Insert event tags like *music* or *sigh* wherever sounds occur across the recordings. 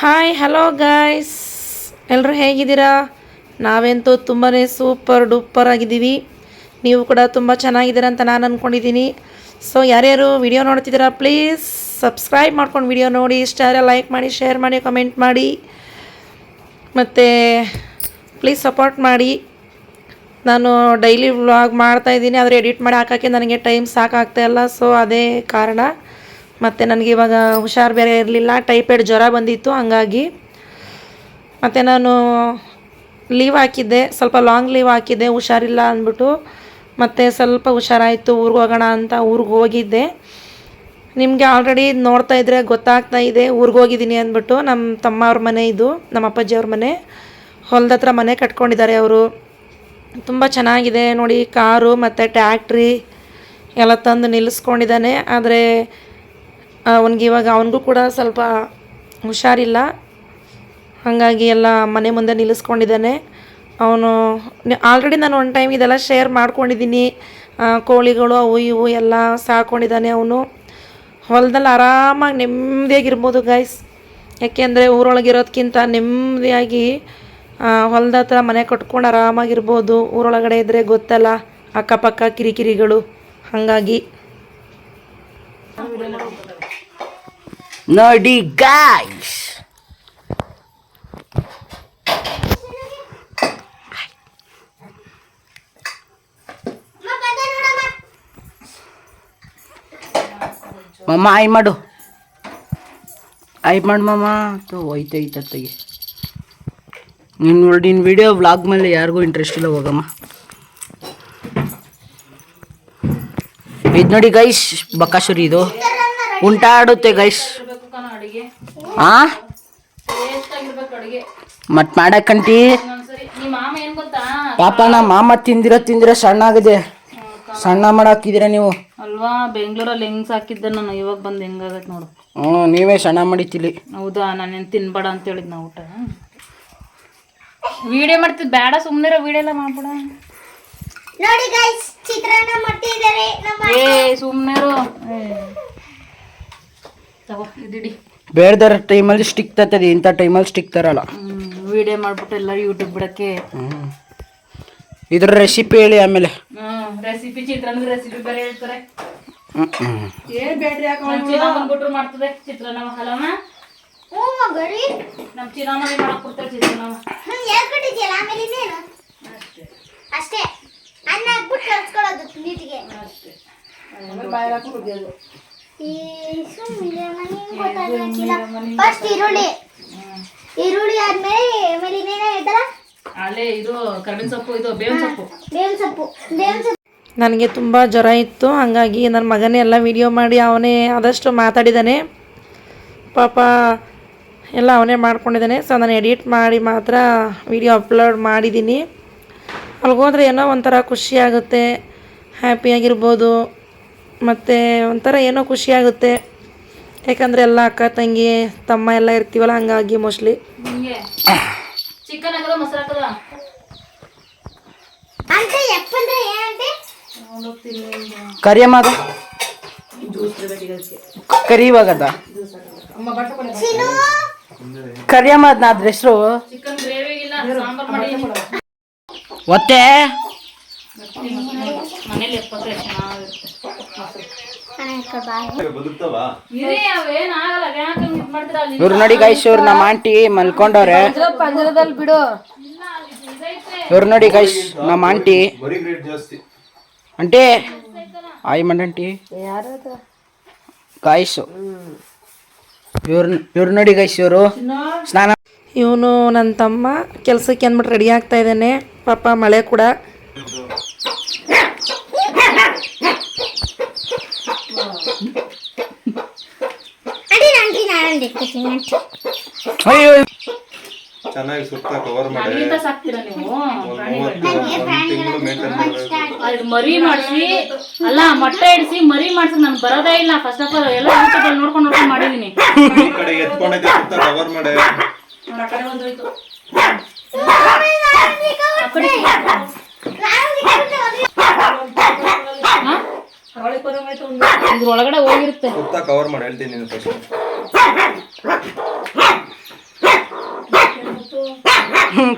Hi hello guys ಎಲ್ಲರೂ ಹೇಗಿದ್ದೀರಾ? ನಾವೆಂತೂ ತುಂಬಾ ಸೂಪರ್ ಡೂಪರ್ ಆಗಿದ್ದೀವಿ. ನೀವು ಕೂಡ ತುಂಬ ಚೆನ್ನಾಗಿದ್ದೀರಾ ಅಂತ ನಾನು ಅಂದ್ಕೊಂಡಿದ್ದೀನಿ ಸೊ ಯಾರ್ಯಾರು ವಿಡಿಯೋ ನೋಡ್ತಿದ್ದೀರಾ ಪ್ಲೀಸ್ ಸಬ್ಸ್ಕ್ರೈಬ್ ಮಾಡ್ಕೊಂಡು ವಿಡಿಯೋ ನೋಡಿ. ಇಷ್ಟ ಆದರೆ ಲೈಕ್ ಮಾಡಿ ಶೇರ್ ಮಾಡಿ ಕಮೆಂಟ್ ಮಾಡಿ. ಮತ್ತು ಪ್ಲೀಸ್ ಸಪೋರ್ಟ್ ಮಾಡಿ. ನಾನು ಡೈಲಿ ವ್ಲಾಗ್ ಮಾಡ್ತಾಯಿದ್ದೀನಿ ಆದರೆ ಎಡಿಟ್ ಮಾಡಿ ಹಾಕೋಕ್ಕೆ ನನಗೆ ಟೈಮ್ ಸಾಕಾಗ್ತಾ ಇಲ್ಲ. ಸೊ ಅದೇ ಕಾರಣ. ಮತ್ತು ನನಗೆ ಇವಾಗ ಹುಷಾರು ಬೇರೆ ಇರಲಿಲ್ಲ ಟೈಫಾಯ್ಡ್ ಜ್ವರ ಬಂದಿತ್ತು, ಹಂಗಾಗಿ ಮತ್ತು ನಾನು ಲೀವ್ ಹಾಕಿದ್ದೆ, ಸ್ವಲ್ಪ ಲಾಂಗ್ ಲೀವ್ ಹಾಕಿದ್ದೆ, ಹುಷಾರಿಲ್ಲ ಅಂದ್ಬಿಟ್ಟು ಮತ್ತು ಸ್ವಲ್ಪ ಹುಷಾರಾಯಿತು, ಊರಿಗೆ ಹೋಗೋಣ ಅಂತ ಊರಿಗೆ ಹೋಗಿದ್ದೆ. ನಿಮಗೆ ಆಲ್ರೆಡಿ ನೋಡ್ತಾ ಇದ್ರೆ ಗೊತ್ತಾಗ್ತಾ ಇದೆ, ಊರಿಗೆ ಹೋಗಿದ್ದೀನಿ ಅಂದ್ಬಿಟ್ಟು ನಮ್ಮ ತಮ್ಮ ಅವ್ರ ಮನೆ ಇದು ನಮ್ಮ ಅಪ್ಪಾಜಿ ಅವ್ರ ಮನೆ. ಹೊಲದ ಹತ್ರ ಮನೆ ಕಟ್ಕೊಂಡಿದ್ದಾರೆ ಅವರು. ತುಂಬ ಚೆನ್ನಾಗಿದೆ ನೋಡಿ, ಕಾರು ಮತ್ತು ಟ್ಯಾಕ್ಟ್ರಿ ಎಲ್ಲ ತಂದು ನಿಲ್ಲಿಸ್ಕೊಂಡಿದ್ದಾನೆ ಆದರೆ ಅವನಿಗೆ ಇವಾಗ ಅವನಿಗೂ ಕೂಡ ಸ್ವಲ್ಪ ಹುಷಾರಿಲ್ಲ. ಹಾಗಾಗಿ ಎಲ್ಲ ಮನೆ ಮುಂದೆ ನಿಲ್ಲಿಸ್ಕೊಂಡಿದ್ದಾನೆ. ಅವನು ಆಲ್ರೆಡಿ ನಾನು ಒನ್ ಟೈಮ್ ಇದೆಲ್ಲ ಶೇರ್ ಮಾಡ್ಕೊಂಡಿದ್ದೀನಿ. ಕೋಳಿಗಳು ಅವು ಇವು ಎಲ್ಲ ಸಾಕೊಂಡಿದ್ದಾನೆ ಅವನು. ಹೊಲದಲ್ಲಿ ಆರಾಮಾಗಿ ನೆಮ್ಮದಿಯಾಗಿರ್ಬೋದು ಗಾಯ್ಸ್ ಯಾಕೆಂದರೆ ಊರೊಳಗಿರೋದಕ್ಕಿಂತ ನೆಮ್ಮದಿಯಾಗಿ ಹೊಲದ ಹತ್ರ ಮನೆ ಕಟ್ಕೊಂಡು ಆರಾಮಾಗಿರ್ಬೋದು. ಊರೊಳಗಡೆ ಇದ್ದರೆ ಗೊತ್ತಲ್ಲ ಅಕ್ಕಪಕ್ಕ ಕಿರಿಕಿರಿಗಳು. ಹಾಗಾಗಿ. ನೋಡಿ ಗಾಯ್ಸ್ ಮಮ್ಮ ಆಯ್ ಮಾಡು. ಆಯ್ ಮಾಡು ಮಮ್ಮ ತೋ ಹೋಯ್ತೈತ ತೆಗಿ ನೀನು ನೋಡಿ ನಿನ್ನ ವಿಡಿಯೋ ವ್ಲಾಗ್ ಮೇಲೆ ಯಾರಿಗೂ ಇಂಟ್ರೆಸ್ಟ್ ಇಲ್ಲ, ಹೋಗಮ್ಮ. ಇದು ನೋಡಿ ಗೈಸ್ ಬಕಾಸುರಿ ಇದು. ಉಂಟಾಡುತ್ತೆ ಗೈಸ್ ಆ? ಮತ್ ಮಾಡಕ್ಕಂಟಿ ಪಾಪ ನಾ ಮಾಮ ತಿಂದಿರ ತಿಂದಿರ ಸಣ್ಣ ಆಗಿದೆ. ಸಣ್ಣ ಮಾಡಾಕಿದೀರ ನೀವು? ಅಲ್ವಾ ಬೆಂಗಳೂರಲ್ಲಿ ಹೆಂಗ್ ಸಾಕಿದ್ದೆ ನಾನು ಇವಾಗ ಬಂದು ಹೆಂಗಾಗತ್ತೆ ನೋಡು. ಹ್ಞೂ ನೀವೇ ಸಣ್ಣ ಮಾಡಿತಿಲಿ ಹೌದಾ ನಾನೇನು ತಿನ್ಬೇಡ ಅಂತ ಹೇಳಿದ್ ನಾ ಊಟ. ವಿಡಿಯೋ ಮಾಡ್ತಿದ್ ಬೇಡ ಸುಮ್ಮನೆ ವಿಡಿಯೋ ಎಲ್ಲ ಮಾಡ್ಬೇಡ. ನೋಡಿ ಗೈಸ್ ಚಿತ್ರಾನ್ನ ಮಾಡ್ತಿದ್ದಾರೆ ನಮ್ಮ ಏ ಸುಮ್ಮನೆ ತಗೋ ಇದಿಡಿ ಬೇರೆದರ ಟೈಮಲ್ಲಿ ಸ್ಟಿಕ್ ತರ್ತದೆ ಇಂಥ ಟೈಮಲ್ಲಿ ಸ್ಟಿಕ್ ತರಲ್ಲ. ವಿಡಿಯೋ ಮಾಡ್ಬಿಟ್ಟು ಎಲ್ಲ ಯೂಟ್ಯೂಬ್ ಬಿಡಕ್ಕೆ. ಇದ್ರ ರೆಸಿಪಿ ಹೇಳಿ ಆಮೇಲೆ. ರೆಸಿಪಿ ಚಿತ್ರಾನ್ನ ರೆಸಿಪಿ ಬೇರೆ ಹೇಳ್ತಾರೆ. ಏನ್ ಬೇಡ್ರಿ ಬಂದ್ಬಿಟ್ರು ಮಾಡ್ತದೆ ಚಿತ್ರಾನ್ನ ಹಲವನ ಓ ಮಗರಿ ನಮ್ ಚಿನ್ನ ಮನೆ ಮಾಡಕ್ ಕೊಡ್ತಾರೆ ಚಿತ್ರಾನ್ನ ಹೇಳ್ಕೊಟ್ಟಿದ್ಯಲ್ಲ ಆಮೇಲೆ ಇನ್ನೇನು? ಅಷ್ಟೇ. ಅನ್ನ ಹಾಕ್ಬಿಟ್ಟು ಕಲ್ಸ್ಕೊಳ್ಳೋದು ನೀಟಿಗೆ. ಅಷ್ಟೇ. ಬಾಯ್ ಗೊತ್ತಾಗ್ಲಿಲ್ಲ ಫಸ್ಟ್ ಈರುಳ್ಳಿ. ಈರುಳ್ಳಿ ಆದ್ಮೇಲೆ ಆಮೇಲೆ ಇನ್ನೇನ ಹೇಳ್ತಾರ ಅಲ್ಲೇ ಇದು ಕರ್ಬೇವಿನ ಸೊಪ್ಪು ಇದು ಬೇವಿನ ಸೊಪ್ಪು. ಬೇವಿನ ಸೊಪ್ಪು. ಬೇವಿನ ಸೊಪ್ಪು. ನನಗೆ ತುಂಬ ಜ್ವರ ಇತ್ತು ಹಾಗಾಗಿ ನನ್ನ ಮಗನೇ ಎಲ್ಲ ವಿಡಿಯೋ ಮಾಡಿ ಅವನೇ ಆದಷ್ಟು ಮಾತಾಡಿದ್ದಾನೆ ಪಾಪ ಎಲ್ಲ ಅವನೇ ಮಾಡ್ಕೊಂಡಿದ್ದಾನೆ ಸೊ ನಾನು ಎಡಿಟ್ ಮಾಡಿ ಮಾತ್ರ ವಿಡಿಯೋ ಅಪ್ಲೋಡ್ ಮಾಡಿದ್ದೀನಿ. ಅಲ್ಗೋದ್ರೆ ಏನೋ ಒಂಥರ ಖುಷಿ ಆಗುತ್ತೆ ಹ್ಯಾಪಿಯಾಗಿರ್ಬೋದು ಮತ್ತು ಒಂಥರ ಏನೋ ಖುಷಿಯಾಗುತ್ತೆ ಯಾಕಂದರೆ ಎಲ್ಲ ಅಕ್ಕ ತಂಗಿ ತಮ್ಮ ಎಲ್ಲ ಇರ್ತೀವಲ್ಲ ಹಂಗಾಗಿ ಮೋಸ್ಟ್ಲಿ ಚಿಕನ್ ಹಾಕದ ಮೊಸರು ಹಾಕದ? ಕರಿಯಮ್ಮ ಅದು. ಕರಿ ಕರಿಯಮ್ಮ ಅದ್ರ ಹೆಸರು. ಚಿಕನ್ ಗ್ರೇವಿಗಿಲ್ಲ ಸಾಂಬಾರ್ ಮಾಡಿ. ಒತ್ತೆ? ಮನೇಲಿ ಇವ್ರು ನೋಡಿ ಗೈಸ್ ಇವ್ರು ನಮ್ಮ ಆಂಟಿ ಮಲ್ಕೊಂಡವ್ರೆ. ಪಂಜರದಲ್ಲಿ ಬಿಡು. ಇವ್ರು ನೋಡಿ ಗೈಸ್ ನಮ್ಮ ಆಂಟಿ. ಅಂಟಿ ಆಯ್ ಮಂಡಂಟಿ ಗಾಯ್ಸು ಇವ್ರು ಇವ್ರು ನೋಡಿ ಗೈಸ್ ಇವರು ಸ್ನಾನ ಇವನು ನನ್ನ ತಮ್ಮ ಕೆಲಸಕ್ಕೆ ಅಂದ್ಬಿಟ್ಟು ರೆಡಿ ಆಗ್ತಾ ಇದ್ದಾನೆ. ಪಾಪ ಮಳೆ ಕೂಡ. ಅಯ್ಯೋ. ಚೆನ್ನಾಗಿ ಸುತ್ತ ಕವರ್ ಮಾಡಿ ಸಾಕ್ತೀರಾ ನೀವು? ಮರಿ ಮಾಡಿಸಿ. ಅಲ್ಲ ಮೊಟ್ಟೆ ಇಡಿಸಿ ಮರಿ ಮಾಡ್ಸಿ ನಾನು ಬರೋದೇ ಇಲ್ಲ. ಫಸ್ಟ್ ಆಫ್ ಆಲ್ ಎಲ್ಲ ನೋಡ್ಕೊಂಡು ನೋಡ್ಕೊಂಡು ಮಾಡಿದೀನಿ. ಈ ಕಡೆ ಎತ್ಕೊಂಡೈತೆ ಸುತ್ತ ಕವರ್ ಮಾಡಿ ಆ ಕಡೆ ಇದ್ರ ಒಳಗಡೆ ಹೋಗಿರುತ್ತೆ. ಸುತ್ತ ಕವರ್ ಮಾಡಿ ಹೇಳ್ತೀನಿ ನೀನು ಫಸ್ಟ್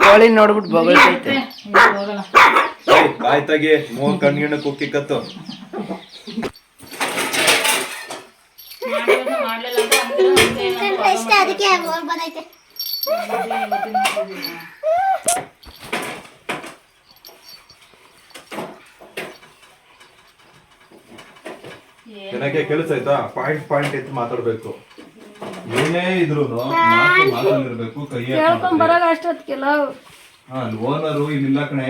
ಕೋಳಿ ನೋಡ್ಬಿಟ್ಟು ಬೊಗಳ್ತೈತೆ ಬಾಯ್ ತೆಗಿ ಮೂರ್ ಕಣ್ಗಿಣ ಕುಕ್ಕಿ ಕತ್ತು ಮಾಡಿರೋದು ಮಾಡ್ಲಿಲ್ಲ ಅಂತ ಅಂತೀರ, ಅಂತೆ ನಾನು ಇಷ್ಟ ಅದಕ್ಕೆ ಹೋಗಿ ಬಂದೈತೆ ನನಗೆ ಕೆಲಸ ಆಯ್ತಾ? ಪಾಯಿಂಟ್ ಪಾಯಿಂಟ್ ಎತ್ತು ಮಾತಾಡ್ಬೇಕು. ಏನೇ ಇದ್ರು ಮಾತು ಮಾತಲ್ಲಿರ್ಬೇಕು ಕೈ ಬರಾಗ ಅಷ್ಟೊತ್ತಿಗೆಲ್ಲ ಹಾ ಓನರು ಇಲ್ಲಿಲ್ಲ ಕಣೆ.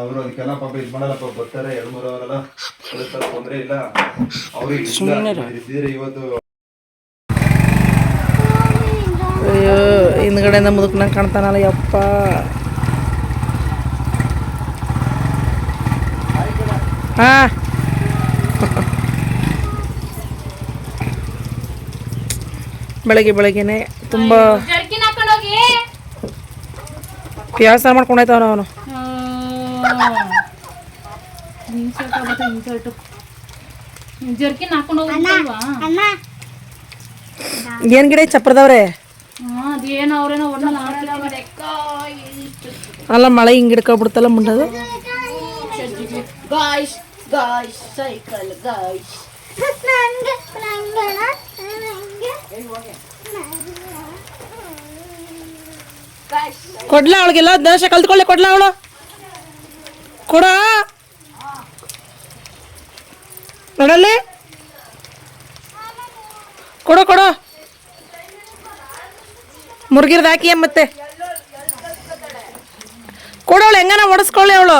ಅವರು ಅದಕ್ಕೆಲ್ಲ ಪಾಪ ಇದು ಮಾಡಲ್ಲಪ್ಪ ಬರ್ತಾರೆ ಎರಡು ಮೂರು ಅವರೆಲ್ಲ. ಕಳಿಸ್ತಾರೆ ತೊಂದ್ರೆ ಇಲ್ಲ. ಅವ್ರಿಗೆ ಇದ್ದಿದ್ರೆ ಇವತ್ತು. ಅಯ್ಯೋ ಹಿಂದ್ಗಡೆಯಿಂದ ಮುದುಕ್ನಂಗೆ ಕಾಣ್ತಾನಲ್ಲ ಯಪ್ಪ. ಹಾ. ಬೆಳಗ್ಗೆ ಬೆಳಗ್ಗೆನೆ ತುಂಬ ವ್ಯವಸಾಯ ಮಾಡ್ಕೊಂಡಾಯ್ತವನ ಅವನು ಏನ್ ಗಿಡ ಚಪ್ರದವ್ರೆ ಅಲ್ಲ ಮಳೆ ಹಿಂಗ್ ಹಿಡ್ಕೊಬಿಡ್ತಲ್ಲ ಮುಂಡದು? ಗಾಯ್ಸ್ ಗಾಯ್ಸ್ ಸೈಕಲ್ ಗಾಯ್ಸ್ ಕೊಡ್ಲ ಅವಳಿಗೆಲ್ಲ ದೇಶ ಕಲ್ತ್ಕೊಳ್ಳಿ, ಕೊಡ್ಲ ಅವಳು. ಕೊಡ. ನೋಡಲ್ಲಿ. ಕೊಡು ಕೊಡು. ಮುರುಗಿರ್ದು ಹಾಕಿ ಮತ್ತೆ. ಕೊಡೋಳು ಹೆಂಗನ ಒಡಿಸ್ಕೊಳ್ಳಿ ಅವಳು.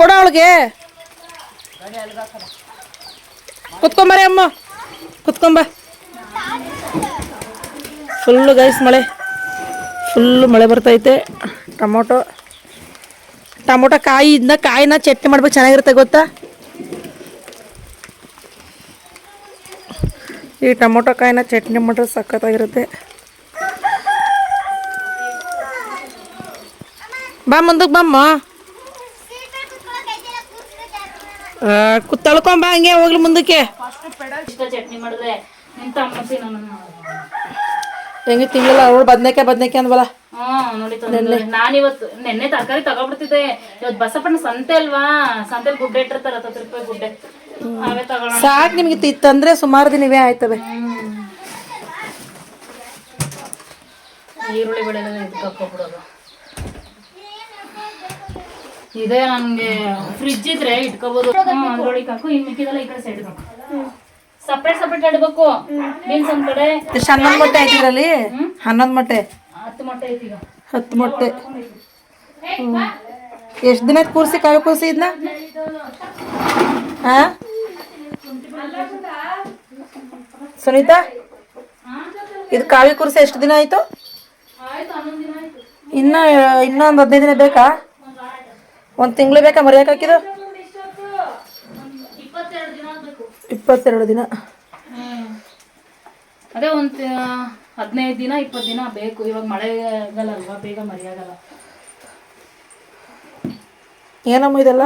ಕೊಡ ಅವಳಿಗೆ. ಕುತ್ಕೊಂಬರೇ ಅಮ್ಮ. ಕುತ್ಕೊಂಬ. ಫುಲ್ಲು ಗೈಸ್ ಮಳೆ. ಫುಲ್ಲು ಮಳೆ ಬರ್ತೈತೆ. ಟೊಮೊಟೊ. ಟೊಮೊಟೊ ಕಾಯಿ ಇದನ್ನ ಕಾಯಿನ ಚಟ್ನಿ ಮಾಡ್ಬೇಕು ಚೆನ್ನಾಗಿರುತ್ತೆ ಗೊತ್ತಾ? ಈ ಟೊಮೊಟೊ ಕಾಯಿನ ಚಟ್ನಿ ಮಾಡಿದ್ರೆ ಸಖತ್ತಾಗಿರುತ್ತೆ. ಬಾ ಮುಂದಕ್ಕೆ ಬಮ್ಮ ಕುತ್ತಳ್ಕೊಂಬ ಹಂಗೆ ಹೋಗ್ಲಿ ಮುಂದಕ್ಕೆ. ಹೆಂಗ ತಿಂಗಳ ಅವಳು ಬದ್ನೇಕಾಯಿ ಬದ್ನೇಕಾಯಿ ಅಂದ್ವಲ್ಲ? ತಂದ್ರೆ ನಾನಿವತ್ತು ನೆನ್ನೆ ತರಕಾರಿ ತಗೊಬಿಡ್ತಿದ್ದೆ. ಇವತ್ತು ಬಸಪ್ಪನ ಸಂತೆ ಅಲ್ವಾ? ಸಂತೆಲಿ ಗುಡ್ಡೆ ಇಟ್ಟಿರ್ತಾರೆ ಹತ್ತು ರೂಪಾಯಿ ಗುಡ್ಡೆ. ಸಾಕು ನಿಮಗೆ ತಿ- ತಂದ್ರೆ ಸುಮಾರು ದಿನ ಇವೇ ಆಯ್ತವೆ. ಈರುಳ್ಳಿ ಬೆಳೆ ಇಟ್ಕೊಬಿಡೋದು ಇದೇ ನನ್ಗೆ ಫ್ರಿಜ್ ಇದ್ರೆ ಇಟ್ಕೋಬಹುದು ಅದ್ರೊಳಗೆ ಹಾಕು. ಇನ್ ಮಿಕ್ಕಿದೆಲ್ಲ ಈ ಕಡೆ ಸೈಡ್ ಸಪ್ರೇಟ್ ಸಪ್ರೇಟ್ ಇಡ್ಬೇಕು. ಬೀನ್ಸ್ ಒಂದ್ ಕಡೆ. ಎಷ್ಟು ಹನ್ನೊಂದು ಮೊಟ್ಟೆ ಆಯ್ತಿದ್ರಲ್ಲಿ ಹನ್ನೊಂದು ಮೊಟ್ಟೆ? ಹತ್ತು ಮೊಟ್ಟೆ ಐತಿ ಈಗ. ಹತ್ತು ಮೊಟ್ಟೆ. ಎಷ್ಟು ದಿನ ಆಯ್ತು ಕೂರಿಸಿ ಕೂರ್ಸಿ ಕೂರಿಸಿ ಇದನ್ನ ಹಾ? ಸುನೀತಾ? ಇದು ಕಾವಿ ಕೂರ್ಸಿ ಎಷ್ಟು ದಿನ ಆಯ್ತು. ಇನ್ನ ಇನ್ನೊಂದು ಹದಿನೈದು ದಿನ ಬೇಕಾ? ಒಂದು ತಿಂಗಳು ಬೇಕಾ ಮರ್ಯಾಕ ಹಾಕಿದ ಇಪ್ಪತ್ತೆರಡು ದಿನ ಅದೇ ಒಂದ್ ಹದಿನೈದು ದಿನ ಇಪ್ಪತ್ತು ದಿನ ಬೇಕು. ಇವಾಗ ಮಳೆಗಾಲ ಅಲ್ವಾ ಬೇಗ ಮರಿಯಾಗಲ್ಲ ಏನಮ್ಮ ಇದೆಲ್ಲ?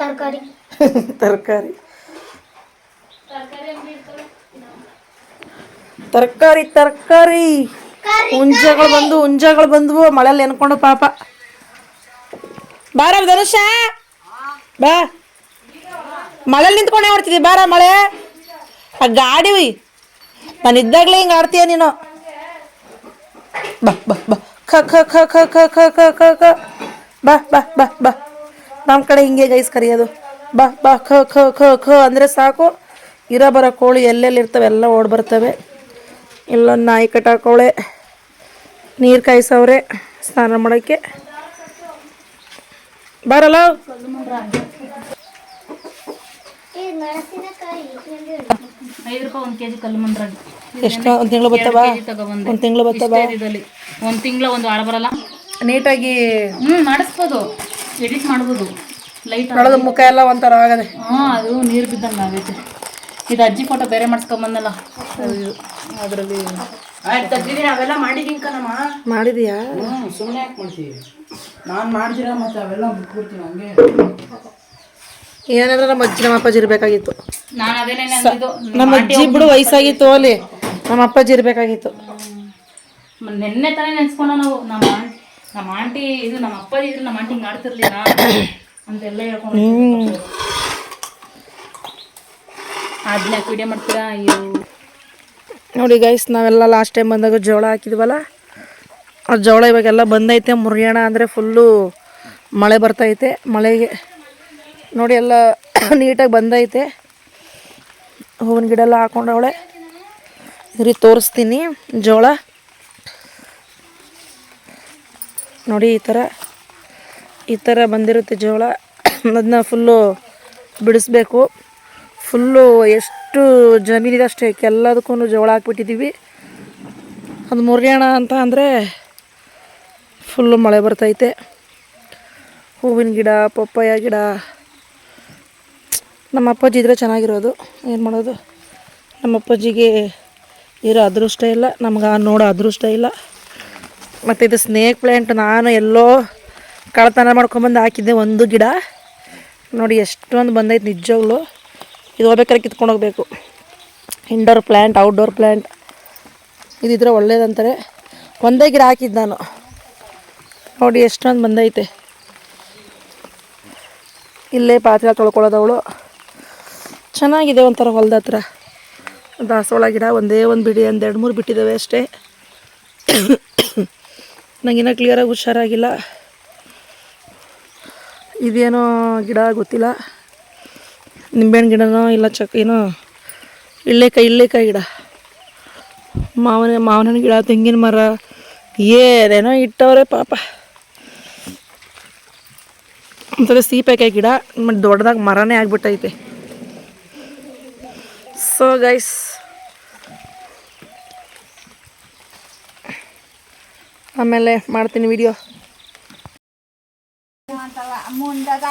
ತರಕಾರಿ. ತರಕಾರಿ. ತರಕಾರಿ ತರಕಾರಿ ಹುಂಜಗಳು ಬಂದು ಹುಂಜಗಳು ಬಂದ್ವು. ಮಳೆಯಲ್ಲಿ ಎನ್ಕೊಂಡು ಪಾಪ. ಬಾರ ಧನುಷ ಬಾ ಮಳೆ ನಿಂತ್ಕೊಂಡೆ ಆಡ್ತಿದ್ದಿ ಬಾರ ಮಳೆ ಆ ಗಾಡಿ ನಾನು ಇದ್ದಾಗಲೇ ಹಿಂಗೆ ಆಡ್ತೀಯ ನೀನು ಬಾ ಬಾ ಬಾ ಖ ಖ ಖ ಖ ಖ ಖ ಖ ಖ ಖ ಬಾ ಬಾ ಬಾ ಬಾ ನಮ್ಮ ಕಡೆ ಹಿಂಗೆ ಗೈಸ್ ಕರಿಯೋದು ಬಾ ಬಾ ಖ ಖ ಖ ಖ ಅಂದರೆ ಸಾಕು ಇರೋ ಬರೋ ಕೋಳಿ ಎಲ್ಲೆಲ್ಲಿ ಇರ್ತವೆ ಎಲ್ಲ ಓಡ್ ಬರ್ತವೆ ಇಲ್ಲೊಂದು ನಾಯಿ ಕಟ್ಟಾಕೋಳೆ ನೀರು ಕಾಯಿಸವ್ರೆ ಸ್ನಾನ ಮಾಡೋಕ್ಕೆ ಬರಲ್ಲ ಇದು ಮೆಣಸಿನಕಾಯಿ ಐದು ರೂಪಾಯಿ ಒಂದ್ ಕೆಜಿ ಕಲ್ಲು ಮಂದ್ರಾಗಿ ಎಷ್ಟು? ಒಂದು ತಿಂಗಳು ಬರ್ತವ ಒಂದು ತಿಂಗಳು ಬರ್ತವ ಒಂದ್ ತಿಂಗಳ ಒಂದು ವಾರ ಬರಲ್ಲ. ನೀಟಾಗಿ ಹ್ಮ್ ಮಾಡಿಸ್ಬೋದು. ಎಡಿಟ್ ಮಾಡ್ಬೋದು. ಲೈಟ್ ನಳದ ಮುಖ ಎಲ್ಲ ಒಂಥರ ಆಗದೆ. ಹಾಂ ಅದು ನೀರು ಬಿದ್ದಂಗೆ ಆಗೈತೆ. ಇದು ಅಜ್ಜಿ ಫೋಟೋ ಬೇರೆ ಮಾಡಿಸ್ಕೊಂಬಂದಲ್ಲ. ಅದರಲ್ಲಿ ಮಾಡಿದೀಯಾ? ಸುಮ್ಮನೆ ಯಾಕೆ ಮಾಡ್ತೀವಿ ನಾನು ಮಾಡಿದಿರ ಮತ್ತೆ ಅವೆಲ್ಲ ಬಿಟ್ಬಿಡ್ತೀನಿ ಹಂಗೆ. ಏನಂದ್ರೆ ನಮ್ಮ ಅಜ್ಜಿ ನಮ್ಮ ಅಪ್ಪಾಜಿ ಇರಬೇಕಾಗಿತ್ತು. ನಾನು ಅದೇನೇ ಅಂದಿದ್ದು ನಮ್ಮ ಅಜ್ಜಿ ಬಿಡು ವಯಸ್ಸಾಗಿತ್ತು ಅಲ್ಲಿ. ನಮ್ಮ ಅಪ್ಪಾಜಿ ಇರಬೇಕಾಗಿತ್ತು. ನಿನ್ನೆ ತಾನೇ ನೆನ್ಸ್ಕೊಂಡ ನಾವು ನಮ್ಮ ಆಂಟಿ ನಮ್ಮ ಆಂಟಿ ಇದು ನಮ್ಮ ಅಪ್ಪಾಜಿ ಇದ್ರು ನಮ್ಮ ಆಂಟಿ ಮಾಡ್ತಿರ್ಲಿಲ್ಲ ಆಡ್ತಿರ್ಲಿಲ್ಲ ಅಂತೆಲ್ಲ ಹೇಳ್ಕೊಂಡು ಅದನ್ನ ವಿಡಿಯೋ ಮಾಡ್ತೀರಾ? ನೋಡಿ ಗೈಸ್ ನಾವೆಲ್ಲ ಲಾಸ್ಟ್ ಟೈಮ್ ಬಂದಾಗ ಜೋಳ ಹಾಕಿದ್ವಲ್ಲ? ಜೋಳ ಇವಾಗೆಲ್ಲ ಬಂದೈತೆ, ಮುರಿಯೋಣ ಅಂದರೆ ಫುಲ್ಲು ಮಳೆ ಬರ್ತೈತೆ. ಮಳೆಗೆ ನೋಡಿ ಎಲ್ಲ *coughs* ನೀಟಾಗಿ ಬಂದೈತೆ. ಹೂವಿನ ಗಿಡ ಎಲ್ಲ ಹಾಕೊಂಡವಳೆ. ಇದ್ರಿ ತೋರಿಸ್ತೀನಿ ಜೋಳ ನೋಡಿ ಈ ಥರ ಈ ಥರ ಬಂದಿರುತ್ತೆ ಜೋಳ *coughs* ಅದನ್ನ ಫುಲ್ಲು ಬಿಡಿಸ್ಬೇಕು. ಫುಲ್ಲು ಎಷ್ಟು ಜಮೀನಿದೆ ಅಷ್ಟೇ ಎಲ್ಲದಕ್ಕೂ ಜೋಳ ಹಾಕ್ಬಿಟ್ಟಿದ್ದೀವಿ. ಅದು ಮುರಿಯೋಣ ಅಂತ ಅಂದರೆ ಫುಲ್ಲು ಮಳೆ ಬರ್ತೈತೆ. ಹೂವಿನ ಗಿಡ, ಪಪ್ಪಾಯ ಗಿಡ. ನಮ್ಮ ಅಪ್ಪಾಜಿ ಇದ್ರೆ ಚೆನ್ನಾಗಿರೋದು. ಏನು ಮಾಡೋದು? ನಮ್ಮ ಅಪ್ಪಾಜಿಗೆ ಇರೋ ಅದೃಷ್ಟ ಇಲ್ಲ. ನಮ್ಗೆ ನೋಡೋ ಅದೃಷ್ಟ ಇಲ್ಲ. ಮತ್ತು ಇದು ಸ್ನೇಕ್ ಪ್ಲ್ಯಾಂಟ್ ನಾನು ಎಲ್ಲೋ ಕಳತನ ಮಾಡ್ಕೊಂಬಂದು ಹಾಕಿದ್ದೆ ಒಂದು ಗಿಡ. ನೋಡಿ ಎಷ್ಟೊಂದು ಬಂದೈತೆ ನಿಜವಾಗ್ಲೂ. ಇದು ಹೋಗ್ಬೇಕಾದ್ರೆ ಕಿತ್ಕೊಂಡು ಹೋಗಬೇಕು. ಇಂಡೋರ್ ಪ್ಲ್ಯಾಂಟ್ ಔಟ್ಡೋರ್ ಪ್ಲ್ಯಾಂಟ್ ಇದಿದ್ರೆ ಒಳ್ಳೇದಂತಾರೆ. ಒಂದೇ ಗಿಡ ಹಾಕಿದ್ದು ನಾನು. ನೋಡಿ, ಎಷ್ಟೊಂದು ಬಂದೈತೆ. ಇಲ್ಲೇ ಪಾತ್ರೆ ತೊಳ್ಕೊಳ್ಳೋದವಳು ಚೆನ್ನಾಗಿದೆ ಒಂಥರ ಹೊಲ್ದ ಹತ್ರ. ದಾಸವಾಳ ಗಿಡ, ಒಂದೇ ಒಂದು ಬಿಡಿ, ಒಂದು ಎರಡು ಮೂರು ಬಿಟ್ಟಿದ್ದಾವೆ ಅಷ್ಟೇ. ನನಗಿನ್ನ ಕ್ಲಿಯರಾಗಿ ಹುಷಾರಾಗಿಲ್ಲ. ಇದೇನೋ ಗಿಡ ಗೊತ್ತಿಲ್ಲ. ನಿಂಬೆಹಣ್ಣು ಗಿಡನೋ ಇಲ್ಲ ಚಕ್ ಏನೋ ಇಳ್ಳೆಕಾಯಿ ಇಳ್ಳೆಕಾಯಿ ಗಿಡ. ಮಾವನ ಮಾವನ ಗಿಡ, ತೆಂಗಿನ ಮರ, ಏನೇನೋ ಇಟ್ಟವ್ರೆ ಪಾಪ. ಒಂಥರ ಸೀಪೆಕಾಯಿ ಗಿಡ ಮತ್ತು ದೊಡ್ಡದಾಗಿ ಮರನೇ ಆಗ್ಬಿಟ್ಟೈತೆ. ಸೊ ಗೈಸ್ ಆಮೇಲೆ ಮಾಡ್ತೀನಿ ವಿಡಿಯೋ ಮುಂದಾಗ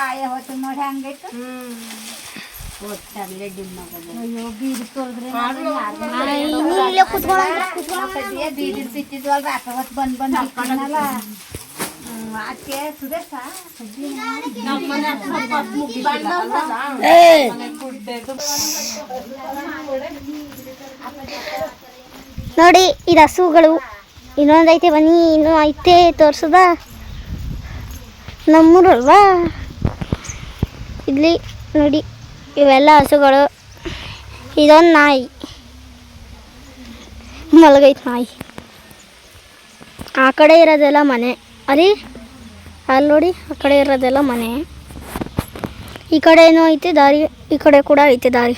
ಅದಕ್ಕೆ ನೋಡಿ ಇದು ಹಸುಗಳು. ಇನ್ನೊಂದೈತೆ ಬನ್ನಿ ಇನ್ನೂ ಐತೆ ತೋರ್ಸದ? ನಮ್ಮೂರಲ್ವಾ? ಇಲ್ಲಿ ನೋಡಿ ಇವೆಲ್ಲ ಹಸುಗಳು. ಇದೊಂದು ನಾಯಿ. ಮಲಗೈತೆ ನಾಯಿ. ಆ ಕಡೆ ಇರೋದೆಲ್ಲ ಮನೆ. ಅಲ್ಲಿ? ಅಲ್ಲಿ ನೋಡಿ, ಆ ಕಡೆ ಇರೋದೆಲ್ಲ ಮನೆ. ಈ ಕಡೆ ಏನೋ ಐತೆ, ದಾರಿ. ಈ ಕಡೆ ಕೂಡ ಐತೆ ದಾರಿ.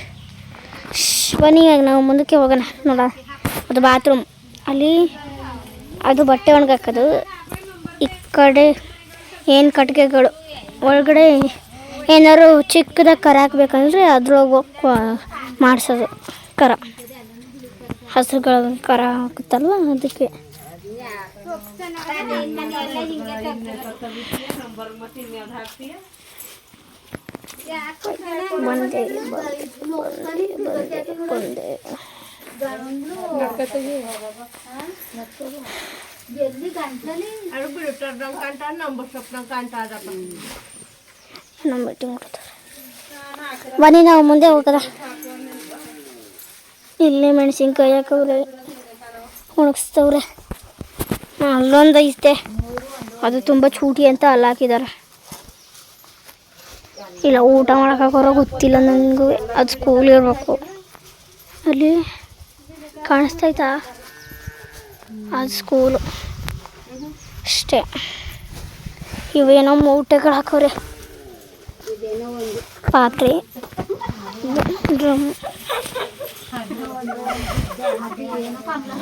ಬನ್ನಿ ನಾವು ಮುಂದಕ್ಕೆ ಹೋಗೋಣ. ನೋಡ, ಅದು ಬಾತ್ರೂಮ್. ಅಲ್ಲಿ ಅದು ಬಟ್ಟೆ ಒಣಗಾಕೋದು. ಈ ಕಡೆ ಏನು ಕಟ್ಟಿಗೆಗಳು? ಒಳಗಡೆ ಏನಾದ್ರು ಚಿಕ್ಕದಾಗಿ ಕರ ಹಾಕ್ಬೇಕಂದ್ರೆ ಅದ್ರೊಳಗೆ ಮಾಡಿಸೋದು. ಕರ. ಹಸುಗಳ ಕರ ಹಾಕುತ್ತಲ್ಲ, ಅದಕ್ಕೆ. ಬಂದೆ ಬಂದೆ ಬಂದೆ ಬಂದೆ ನಮ್ಮ ಮೀಟಿಂಗ್ ಮಾಡ್ತಾರೆ ಬನ್ನಿ ನಾವು ಮುಂದೆ ಹೋಗದ ಇಲ್ಲೇ ಮೆಣಸಿನ್ಕಾಯಿ ಹಾಕವ್ರೆ ಒಣಗಿಸ್ತವ್ರೆ ಅಲ್ಲೊಂದು ಐತೆ. ಅದು ತುಂಬ ಚೂಟಿ ಅಂತ ಅಲ್ಲಿ ಹಾಕಿದ್ದಾರೆ ಇಲ್ಲ, ಊಟ ಮಾಡೋಕ್ಕಾಗೋರೋ ಗೊತ್ತಿಲ್ಲ ನನಗೂ ಅದು ಸ್ಕೂಲ್ ಇರಬೇಕು. ಅಲ್ಲಿ ಕಾಣಿಸ್ತೈತಾ ಅದು ಸ್ಕೂಲು ಅಷ್ಟೇ. ಇವೇನೋ ಮೂಟೆಗಳು ಹಾಕೋರಿ. ಪಾತ್ರೆ. ಡ್ರಮ್.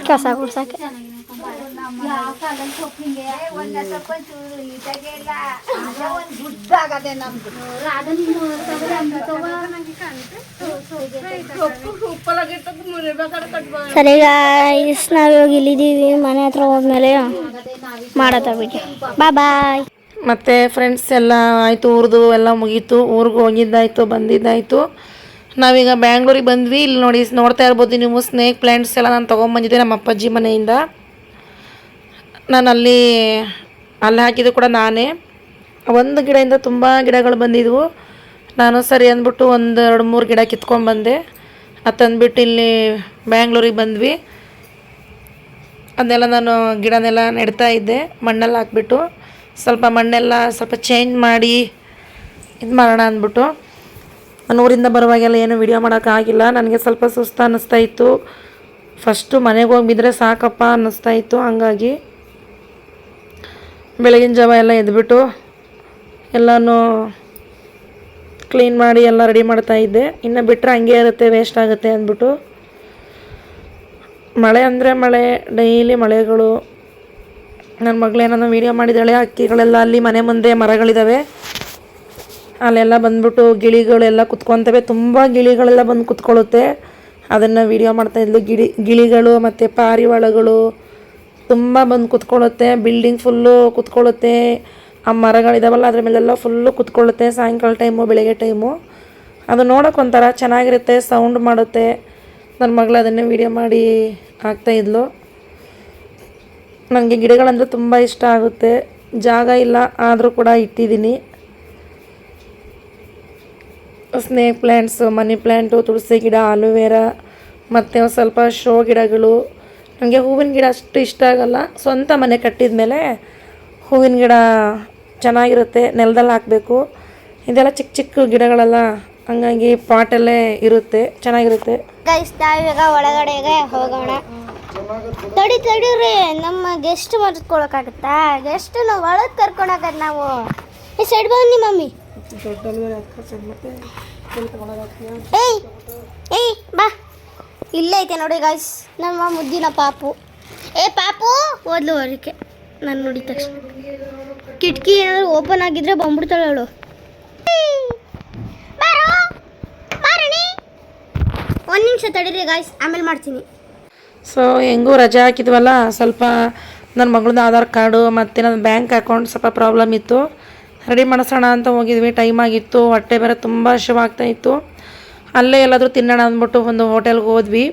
ಕಸ ಗುಡ್ಸಕ್ಕೆ. ಸರಿ ಗಾಯ್ಸ್ ನಾವು ಇವಾಗ ಇಲ್ಲಿದ್ದೀವಿ. ಮನೆ ಹತ್ರ ಹೋದ್ಮೇಲೆ ಮಾಡತ್ತ ಬಿಡಿ ಬಾ ಬಾಯ್ ಮತ್ತು ಫ್ರೆಂಡ್ಸ್ ಎಲ್ಲ ಆಯಿತು, ಊರ್ದು ಎಲ್ಲ ಮುಗೀತು. ಊರಿಗೆ ಹೋಗಿದ್ದಾಯ್ತು, ಬಂದಿದ್ದಾಯಿತು. ನಾವೀಗ ಬ್ಯಾಂಗ್ಳೂರಿಗೆ ಬಂದ್ವಿ. ಇಲ್ಲಿ ನೋಡಿ, ನೋಡ್ತಾ ಇರ್ಬೋದು ನೀವು ಸ್ನೇಕ್ ಪ್ಲ್ಯಾಂಟ್ಸ್ ಎಲ್ಲ ನಾನು ತೊಗೊಂಬಂದಿದ್ದೆ ನಮ್ಮ ಅಪ್ಪಾಜಿ ಮನೆಯಿಂದ. ನಾನು ಅಲ್ಲಿ ಅಲ್ಲಿ ಹಾಕಿದ್ದು ಕೂಡ ನಾನೇ. ಒಂದು ಗಿಡದಿಂದ ತುಂಬ ಗಿಡಗಳು ಬಂದಿದ್ವು. ನಾನು ಸರಿ ಅಂದ್ಬಿಟ್ಟು ಒಂದು, ಎರಡು, ಮೂರು ಗಿಡ ಕಿತ್ಕೊಂಡ್ಬಂದೆ. ಅದು ಇಲ್ಲಿ ಬ್ಯಾಂಗ್ಳೂರಿಗೆ ಬಂದ್ವಿ. ಅದನ್ನೆಲ್ಲ ನಾನು ಗಿಡನೆಲ್ಲ ನೆಡ್ತಾ ಇದ್ದೆ. ಮಣ್ಣೆಲ್ಲ ಹಾಕ್ಬಿಟ್ಟು ಸ್ವಲ್ಪ ಮಣ್ಣೆಲ್ಲ ಸ್ವಲ್ಪ ಚೇಂಜ್ ಮಾಡಿ ಇದು ಮಾಡೋಣ ಅಂದ್ಬಿಟ್ಟು. ನಾನು ಊರಿಂದ ಬರುವಾಗೆಲ್ಲ ಏನು ವಿಡಿಯೋ ಮಾಡೋಕ್ಕಾಗಿಲ್ಲ ನನಗೆ ಸ್ವಲ್ಪ ಸುಸ್ತು ಅನ್ನಿಸ್ತಾ ಇತ್ತು. ಫಸ್ಟು ಮನೆಗೆ ಹೋಗಿ ಸಾಕಪ್ಪ ಅನ್ನಿಸ್ತಾ ಇತ್ತು. ಹಂಗಾಗಿ ಬೆಳಗಿನ ಜಾವ ಎಲ್ಲ ಎದ್ಬಿಟ್ಟು ಎಲ್ಲನೂ ಕ್ಲೀನ್ ಮಾಡಿ ಎಲ್ಲ ರೆಡಿ ಮಾಡ್ತಾ ಇದ್ದೆ. ಇನ್ನು ಬಿಟ್ಟರೆ ಹಂಗೆ ಇರುತ್ತೆ ವೇಸ್ಟ್ ಆಗುತ್ತೆ ಅಂದ್ಬಿಟ್ಟು. ಮಳೆ ಅಂದರೆ ಮಳೆ ಡೈಲಿ ಮಳೆಗಳು. ನನ್ನ ಮಗಳೇನೋ ವೀಡಿಯೋ ಮಾಡಿದ್ದಾಳೆ ಅಕ್ಕಿಗಳೆಲ್ಲ ಅಲ್ಲಿ ಮನೆ ಮುಂದೆ ಮರಗಳಿದ್ದಾವೆ ಅಲ್ಲೆಲ್ಲ ಬಂದ್ಬಿಟ್ಟು ಗಿಳಿಗಳೆಲ್ಲ ಕುತ್ಕೊತವೆ. ತುಂಬ ಗಿಳಿಗಳೆಲ್ಲ ಬಂದು ಕುತ್ಕೊಳ್ಳುತ್ತೆ. ಅದನ್ನು ವೀಡಿಯೋ ಮಾಡ್ತಾಯಿದ್ಲು ಗಿಳಿ, ಗಿಳಿಗಳು ಮತ್ತು ಪಾರಿವಾಳಗಳು ತುಂಬ ಬಂದು ಕುತ್ಕೊಳ್ಳುತ್ತೆ. Building full ಕುತ್ಕೊಳ್ಳುತ್ತೆ. ಆ ಮರಗಳಿದಾವಲ್ಲ, ಅದ್ರ ಮೇಲೆಲ್ಲ ಫುಲ್ಲು ಕುತ್ಕೊಳ್ಳುತ್ತೆ. ಸಾಯಂಕಾಲ ಟೈಮು ಬೆಳಗ್ಗೆ ಟೈಮು ಅದು ನೋಡೋಕೆ ಒಂಥರ ಚೆನ್ನಾಗಿರುತ್ತೆ ಸೌಂಡ್ ಮಾಡುತ್ತೆ. ನನ್ನ ಮಗಳು ಅದನ್ನೇ ವೀಡಿಯೋ ಮಾಡಿ ಹಾಕ್ತಾಯಿದ್ಲು ನನಗೆ ಗಿಡಗಳಂದರೆ ತುಂಬ ಇಷ್ಟ ಆಗುತ್ತೆ. ಜಾಗ ಇಲ್ಲ, ಆದರೂ ಕೂಡ ಇಟ್ಟಿದ್ದೀನಿ. ಸ್ನೇಕ್ ಪ್ಲ್ಯಾಂಟ್ಸು ಮನಿ ಪ್ಲ್ಯಾಂಟು ತುಳಸಿ ಗಿಡ, ಅಲೋವೆರಾ, ಮತ್ತು ಒಂದು ಸ್ವಲ್ಪ ಶೋ ಗಿಡಗಳು. ನನಗೆ ಹೂವಿನ ಗಿಡ ಅಷ್ಟು ಇಷ್ಟ ಆಗಲ್ಲ. ಸ್ವಂತ ಮನೆ ಕಟ್ಟಿದ ಮೇಲೆ ಹೂವಿನ ಗಿಡ ಚೆನ್ನಾಗಿರುತ್ತೆ, ನೆಲದಲ್ಲಿ ಹಾಕಬೇಕು. ಇದೆಲ್ಲ ಚಿಕ್ಕ ಚಿಕ್ಕ ಗಿಡಗಳೆಲ್ಲ ಹಂಗಾಗಿ ಪಾಟಲ್ಲೇ ಇರುತ್ತೆ, ಚೆನ್ನಾಗಿರುತ್ತೆ. ನಾವೀಗ ಒಳಗಡೆಗೆ ಹೋಗೋಣ. ತಡಿ ತಡೀರಿ ನಮ್ಮ ಗೆಸ್ಟ್ ಮಾಡ್ಕೊಳಕ್ಕಾಗತ್ತಾ ಗೆಸ್ಟ್ ನಾವು ಒಳಗೆ ಕರ್ಕೊಳಕತ್ ನಾವು. ಈ ಸೈಡ್ ಬನ್ನಿ ಮಮ್ಮಿ. ಏಯ್ ಏಯ್, ಬಾ. ಇಲ್ಲೇ ಐತೆ ನೋಡಿ ಗಾಯ್ಸ್ ನಮ್ಮ ಮುದ್ದಿನ ಪಾಪು. ಏ, ಪಾಪು! ಓದ್ಲು ಅದಕ್ಕೆ ನಾನು ನೋಡಿದ ತಕ್ಷಣ. ಕಿಟಕಿ ಏನಾದ್ರು ಓಪನ್ ಆಗಿದ್ರೆ ಬಂದ್ಬಿಡ್ತಾಳೆ ಅವಳು. ಒಂದು ನಿಮಿಷ ತಡೀರಿ ಗಾಯ್ಸ್ ಆಮೇಲೆ ಮಾಡ್ತೀನಿ. ಸೊ ಹೆಂಗೂ ರಜೆ ಹಾಕಿದ್ವಲ್ಲ, ಸ್ವಲ್ಪ ನನ್ನ ಮಗಳದ್ದು ಆಧಾರ್ ಕಾರ್ಡು ಮತ್ತು ನನ್ನ ಬ್ಯಾಂಕ್ ಅಕೌಂಟ್ ಸ್ವಲ್ಪ ಪ್ರಾಬ್ಲಮ್ ಇತ್ತು. ರೆಡಿ ಮಾಡಿಸೋಣ ಅಂತ ಹೋಗಿದ್ವಿ. ಟೈಮ್ ಆಗಿತ್ತು. ಹೊಟ್ಟೆ ಬೇರೆ ತುಂಬ ಇತ್ತು. ಅಲ್ಲೇ ಎಲ್ಲಾದರೂ ತಿನ್ನೋಣ ಅಂದ್ಬಿಟ್ಟು ಒಂದು ಹೋಟೆಲ್ಗೆ ಹೋದ್ವಿ.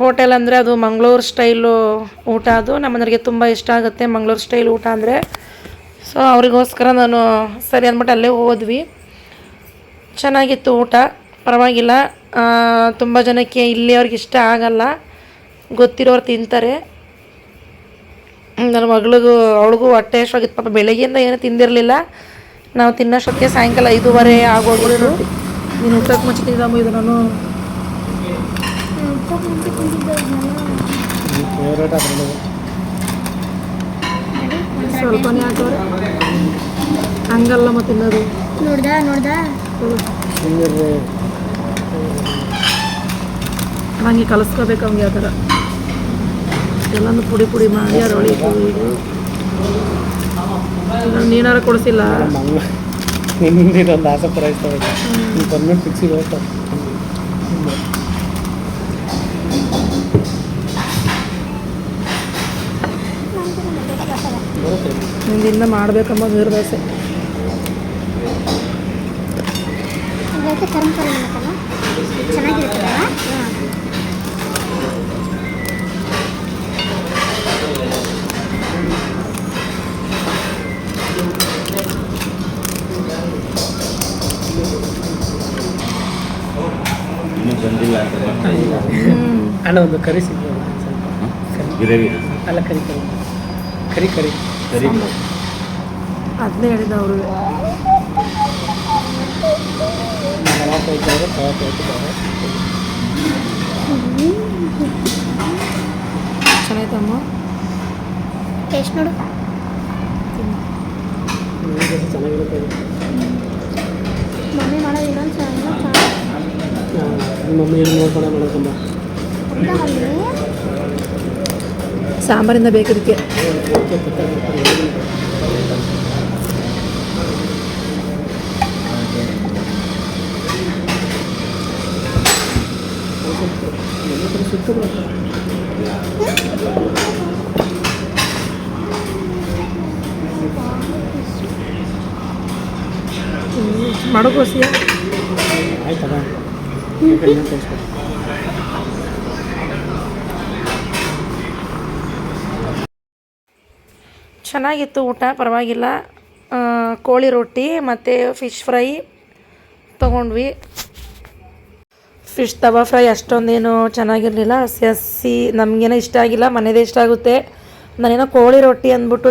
ಹೋಟೆಲ್ ಅಂದರೆ ಅದು ಮಂಗಳೂರು ಸ್ಟೈಲು ಊಟ ಅದು. ನಮ್ಮನೆಗೆ ತುಂಬ ಇಷ್ಟ ಆಗುತ್ತೆ ಮಂಗಳೂರು ಸ್ಟೈಲ್ ಊಟ ಅಂದರೆ. ಸೊ ಅವರಿಗೋಸ್ಕರ ನಾನು ಸರಿ ಅಂದ್ಬಿಟ್ಟು ಅಲ್ಲೇ ಹೋದ್ವಿ. ಚೆನ್ನಾಗಿತ್ತು ಊಟ. ಪರವಾಗಿಲ್ಲ. ತುಂಬ ಜನಕ್ಕೆ ಇಲ್ಲಿ ಅವ್ರಿಗೆ ಇಷ್ಟ ಆಗಲ್ಲ. ಗೊತ್ತಿರೋರು ತಿಂತಾರೆ. ನನ್ನ ಮಗಳಿಗೂ ಅವಳಿಗೂ ಹೊಟ್ಟೆ ಎಷ್ಟಾಗಿತ್ತು ಪಾಪ ಬೆಳಗ್ಗೆಯಿಂದ ಏನು ತಿಂದಿರಲಿಲ್ಲ. ನಾವು ತಿನ್ನೋಷ್ಟೊತ್ತಿಗೆ ಸಾಯಂಕಾಲ ಐದೂವರೆ ಆಗೋಗಿದ್ರು ನೀನು ಊಟಕ್ಕೆ ಮುಂಚೆ ತಿಂದಮ್ಮ ಇದು ನಾನು ಸ್ವಲ್ಪನೇ ಹಂಗಲ್ಲ ಮತ್ತೆ ತಿನ್ನೋದು. ನೋಡ್ದ ನೋಡ್ದ? ಹಂಗೆ ಕಲಿಸ್ಕೋಬೇಕು ಹಂಗೆ ಆ ಥರ. ಎಲ್ಲನೂ ಪುಡಿ ಪುಡಿ ಮಾಡಿ ಅದರೊಳಗೆ ಇದು ನೀನಾರ ಕೊಡಿಸಿಲ್ಲ. ನಿಮ್ದಿದೊಂದು ಆಸೆ ಪೂರೈಸ್ತಾ ಇದೆ ನೀವು ಬಂದ್ಮೇಲೆ ಫಿಕ್ಸಿಗೆ ಹೋಗ್ತಾರೆ ನಿಂದಿಂದ ಮಾಡ್ಬೇಕಮ್ಮ ಕರ್ಮಕರಿ ಬಂದಿಲ್ಲ ಅಂತ ಅಣ್ಣ ಒಂದು ಕರಿ ಸಿಗ್ಬೋದು ಗ್ರೇವಿ ಅಲ್ಲ ಕರಿ ಕರಿ. ಕರಿ ಕರಿ. ಕರಿ. ಅದನ್ನೇ ಹೇಳಿದ ಅವರು. ಚೆನ್ನಾಯ್ತಮ್ಮ ಟೇಸ್ಟ್ ನೋಡು. ಚೆನ್ನಾಗಿರುತ್ತೆ. ಮಮ್ಮಿ ಮಾಡೋದು ಇನ್ನೊಂದು ಚೆನ್ನಾಗಿ ನಿಮ್ಮ ಮಮ್ಮಿ ಏನು ನೋಡ್ಕೊಂಡು ಮಾಡೋಕಮ್ಮ ಸಾಂಬಾರಿಂದ ಬೇಕಿದ್ದಕ್ಕೆ ಮಾಡೋಕೋಸಿಯ ಆಯ್ತಲ್ಲ ಚೆನ್ನಾಗಿತ್ತು ಊಟ, ಪರವಾಗಿಲ್ಲ. ಕೋಳಿ ರೊಟ್ಟಿ ಮತ್ತು ಫಿಶ್ ಫ್ರೈ ತೊಗೊಂಡ್ವಿ. ಫಿಶ್ ತವಾ ಫ್ರೈ ಅಷ್ಟೊಂದೇನು ಚೆನ್ನಾಗಿರಲಿಲ್ಲ. ಹಸಿ ಹಸಿ, ನಮಗೇನೋ ಇಷ್ಟ ಆಗಿಲ್ಲ ಮನೆಯದೇ ಇಷ್ಟ ಆಗುತ್ತೆ. ನಾನೇನೋ ಕೋಳಿ ರೊಟ್ಟಿ ಅಂದ್ಬಿಟ್ಟು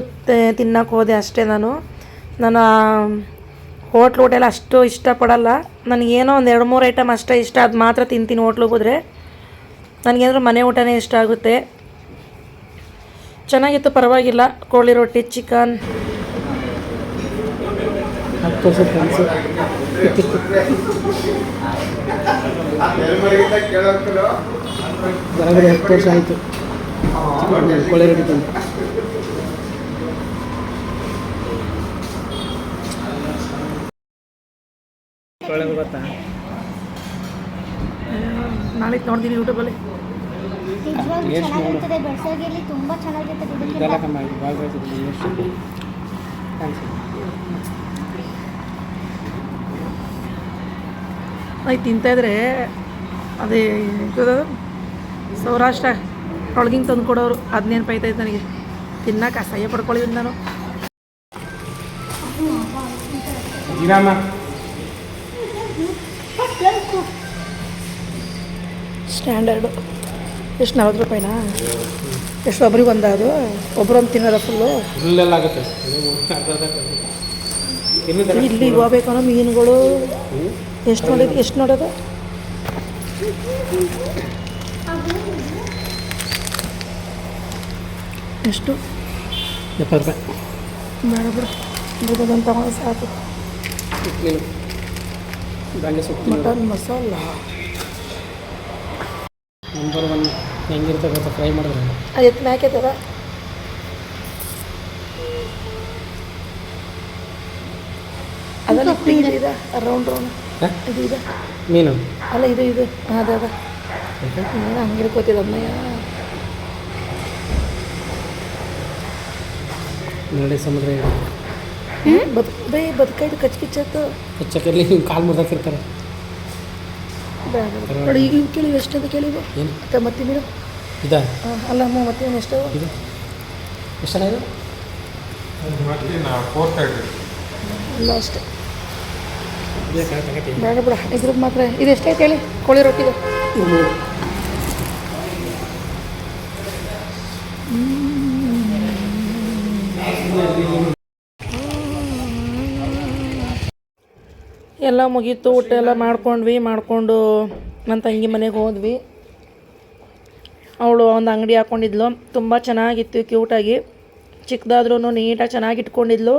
ತಿನ್ನೋಕೆ ಹೋದೆ ಅಷ್ಟೇ ನಾನು. ನಾನು ಹೋಟ್ಲ್ ಊಟ ಅಷ್ಟು ಇಷ್ಟಪಡಲ್ಲ. ನನಗೇನೋ ಒಂದು ಎರಡು ಮೂರು ಐಟಮ್ ಅಷ್ಟೇ ಇಷ್ಟ, ಅದು ಮಾತ್ರ ತಿಂತೀನಿ ಹೋಟ್ಲಿಗೆ ಹೋದರೆ ನನಗೇನಾದ್ರೂ ಮನೆ ಊಟನೇ ಇಷ್ಟ ಆಗುತ್ತೆ. ಚೆನ್ನಾಗಿತ್ತು, ಪರವಾಗಿಲ್ಲ. ಕೋಳಿ ರೊಟ್ಟಿ, ಚಿಕನ್. ಕೋಳಿ ರೊಟ್ಟಿ ಗೊತ್ತಾ? ನಾಳೆ ನೋಡ್ತೀನಿ ಯೂಟ್ಯೂಬಲ್ಲಿ. ನಿಜವಾಗ್ಲೂ ಚೆನ್ನಾಗಿರ್ತದೆ ಬೆಳ್ಸಾಗಿರ್ಲಿ ತುಂಬ ಚೆನ್ನಾಗಿರ್ತದೆ ಇದಕ್ಕಿಂತ ಇದೆಲ್ಲ ಕಮ್ಮಿ ಆಗಿದೆ ಭಾಗವಹಿಸಿದ್ದೀನಿ ಎಷ್ಟು ಥ್ಯಾಂಕ್ಸ್ ಅದು ತಿಂತಾಯಿದ್ರೆ ಅದೇ ಇದು ಸೌರಾಷ್ಟ್ರ ಒಳಗಿಂಗ್ ತಂದು ಕೊಡೋರು ಅದು ನೆನಪೈತೈತೆ ನನಗೆ. ತಿನ್ನಕ್ಕೆ ಅಸಹ್ಯ ಪಡ್ಕೊಳ್ಳಿ ನಾನು. ಸ್ಟ್ಯಾಂಡರ್ಡು. ಎಷ್ಟು ನಲ್ವತ್ತು ರೂಪಾಯಿನಾ? ಎಷ್ಟು ಒಬ್ರಿಗೆ ಒಂದ ಅದು? ಒಬ್ರೊಂದು ತಿನ್ನೋದ ಫುಲ್ಲು ಇಲ್ಲಿ ಹೋಗ್ಬೇಕು ಅನ್ನೋ ಮೀನುಗಳು. ಎಷ್ಟು ನೋಡಿದ್ ಎಷ್ಟು ನೋಡೋದು? ಎಷ್ಟು? ಎಪ್ಪತ್ತು ರೂಪಾಯಿ. ಬೇಡ ಬಿಡು. ಬುಡದನ್ನು ತಗೊಂಡು ಸಾಕು. ಮಟನ್ ಮಸಾಲ? ನಂಬರ್ ಒನ್ ಹೆಂಗಿರುತ್ತೆ ಗೊತ್ತಾ ಫ್ರೈ ಮಾಡಿದ್ರೆ. ಅದು ಎತ್ತು ಮ್ಯಾಕೆತ್ತದ ಅದಲ್ಲ ಇದು. ಇದೆ. Round round. ಹಾಂ? ಇದು ಇದೆ. ಮೀನು? ಅಲ್ಲ ಇದು ಇದು. ಅದ ಅದ. ಏನು ಹಂಗೆ ಹಿಡ್ಕೋತಿದ್ದ ಅಮ್ಮಯ್ಯ ನೋಡಿ ಸಮುದ್ರ ಇದೆ ಬದ್ ಬೇ ಬದುಕೈದು ಕಚ್ ಕಿಚ್ಚತ್ತು ಕಚ್ಚಕಲ್ಲಿ ಕಾಲು ಮುರ್ದಾಕಿರ್ತಾರೆ. ಬೇಡ ನೋಡಿ ಈಗ ಕೇಳಿ ಎಷ್ಟು ಎಷ್ಟಂತ ಕೇಳಿವು ಏನು? ಮತ್ತೆ ಮತ್ತೆ ಬಿಡು. ಇದಾ? ಆ, ಅಲ್ಲ ಅಮ್ಮ ಮತ್ತೆ ಏನು ಎಷ್ಟು ಇದು? ಎಷ್ಟು ಜನ ಇದು ಇಲ್ಲ ಅಷ್ಟೇ ಬೇಡ ಬಿಡ ಇದ್ರದ್ದು ಮಾತ್ರ. ಇದು ಎಷ್ಟೈತೆ ಹೇಳಿ? ಕೋಳಿ ರೊಟ್ಟಿ ಇದು ಮೂರು ಎಲ್ಲ ಮುಗೀತು, ಊಟ ಎಲ್ಲ ಮಾಡ್ಕೊಂಡ್ವಿ, ಮಾಡಿಕೊಂಡು ನನ್ನ ತಂಗಿ ಮನೆಗೆ ಹೋದ್ವಿ. ಅವಳು ಒಂದು ಅಂಗಡಿ ಹಾಕ್ಕೊಂಡಿದ್ಲು ತುಂಬ ಚೆನ್ನಾಗಿತ್ತು ಕ್ಯೂಟಾಗಿ ಚಿಕ್ಕದಾದ್ರೂ ನೀಟಾಗಿ ಚೆನ್ನಾಗಿ ಇಟ್ಕೊಂಡಿದ್ಲು.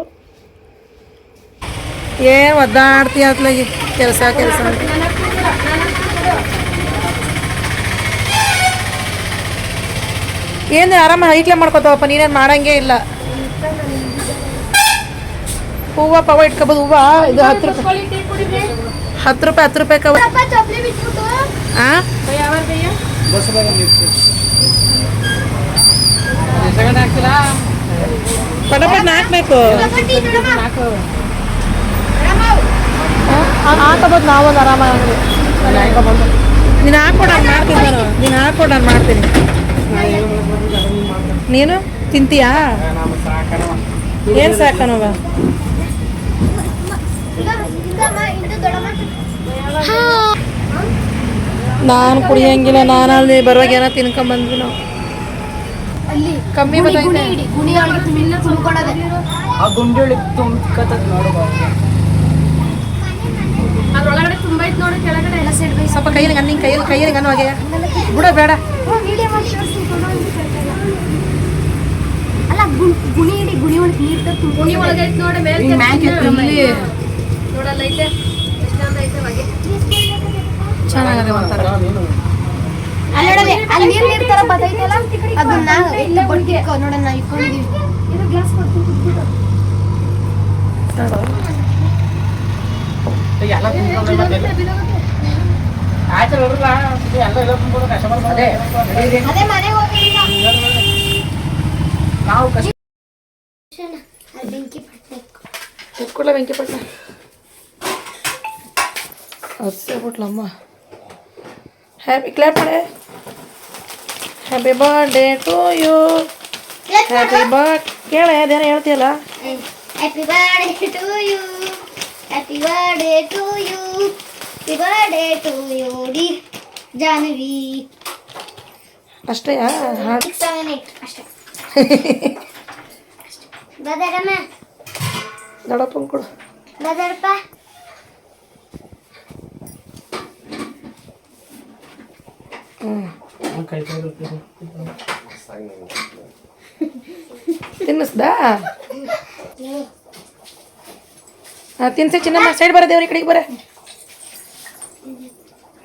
ಏನು ಒದ್ದಾಡ್ತೀಯ ಅತ್ಲಾಗಿ? ಕೆಲಸ ಕೆಲಸ. ಏನು ಆರಾಮ ಹೈಕ್ಲೆ ಮಾಡ್ಕೊತಾವಪ್ಪ, ನೀನೇನು ಮಾಡೋಂಗೇ ಇಲ್ಲ. ಹೂವು ಪವ ಇಟ್ಕೋಬೋದು ಹೂವ. ಇದು ಹತ್ತು ರೂಪಾಯಿ. ಹತ್ತು ರೂಪಾಯಿ ಹತ್ತು ರೂಪಾಯಿ ಕವ ಪಟಪಟ್ ಹಾಕ್ಬೇಕು ಹಾಕೋಬೋದು ನಾವೊಂದು ಆರಾಮಾಗಿ ನೀನು ಹಾಕ್ಕೊಡ ಮಾಡ್ತೀನಿ ನಾನು ನೀನು ಹಾಕ್ಕೊಡ ನಾನು ಮಾಡ್ತೀನಿ. ನೀನು? ತಿಂತೀಯಾ? ಏನು ಸಾಕನವ ನಾನು ಕುಡಿಯಂಗಿಲ್ಲ ನಾನು ಅಲ್ಲಿ ಬರುವಾಗ ಏನೋ ತಿನ್ಕೊಂಬಂದ್ವಿ ನಾವು. ಕಮ್ಮಿ ಬರ್ತೈತೆ. ಆ ಗುಂಡಿ ತುಂಬ್ಕತ್ತದ ನೋಡ್ಬೋದು ಅದ್ರೊಳಗಡೆ ತುಂಬ ಐತೆ ನೋಡಿ ಕೆಳಗಡೆ ಎಲ್ಲ ಸೈಡ್ ಬೈ ಸ್ವಲ್ಪ ಕೈಯಲ್ಲಿ ಗನ್ನ ಕೈಯಲ್ಲಿ ಕೈಯಲ್ಲಿ ಗನ್ನು ಹಾಗೆ. ಬಿಡ ಬೇಡ. ಅಲ್ಲ ಗುಣಿ ಇಡಿ ಗುಣಿ ಒಳಗೆ ನೀರು ಗುಣಿ ಒಳಗೆ ಐತೆ ನೋಡಿ ಮೇಲೆ ನೋಡಲ್ಲ ಐತೆ. ಚೆನ್ನಾಗದೆ ಒಂಥರ ಅಲ್ಲಿ ನೋಡಲಿ ಅಲ್ಲಿ ನೀರು ನೀರು ತರ ಬದೈತಲ್ಲ ಅದನ್ನ ಎಲ್ಲಿ ಬಡ್ಗೆ ನೋಡೋಣ ನಾವು ಇಟ್ಕೊಂಡಿದೀವಿ. ಇದು ಗ್ಲಾಸ್ ಕೊಡ್ತೀನಿ ಎಲ್ಲ ಎಲ್ಲಿ? ಆಯ್ತು ನೋಡ್ರಲ್ಲ ಎಲ್ಲ ಎಲ್ಲ ತುಂಬೋದು ಕಸ್ಟಮರ್ ಬಂದೆ ಅದೇ ಮನೆಗೆ ಹೋಗಿ ನಾವು ಕಷ್ಟ ಬೆಂಕಿ ಪಟ್ಟೆ ಎತ್ಕೊಡ್ಲ ಬೆಂಕಿ ಪಟ್ಟ ಹಸೆ ಬಿಟ್ಲಮ್ಮ. ಹ್ಯಾಪಿ ಕ್ಲಾಪ್ ಮಾಡೆ happy birthday to you happy bird ಕೇಳ ಅದೇನೋ ಹೇಳ್ತೀಯಲ್ಲ happy birthday to you happy birthday to you happy birthday to you dear Janvi ಅಷ್ಟೇ ಹಾಡು ಸಿಕ್ಸ್ ಸೆವೆನ್ ಏಟ್ ಅಷ್ಟೇ ಬದರಮ್ಮ ದೊಡ್ಡಪ್ಪನ ಕೊಡು ಬದರಪ್ಪ ತಿನ್ನಿಸ್ದಾ ಹಾಂ ತಿನ್ಸ ಚಿನ್ನಮ್ಮ. ಸೈಡ್ ಬರ ದೇವ್ರ ಈ ಕಡೆಗೆ ಬರ.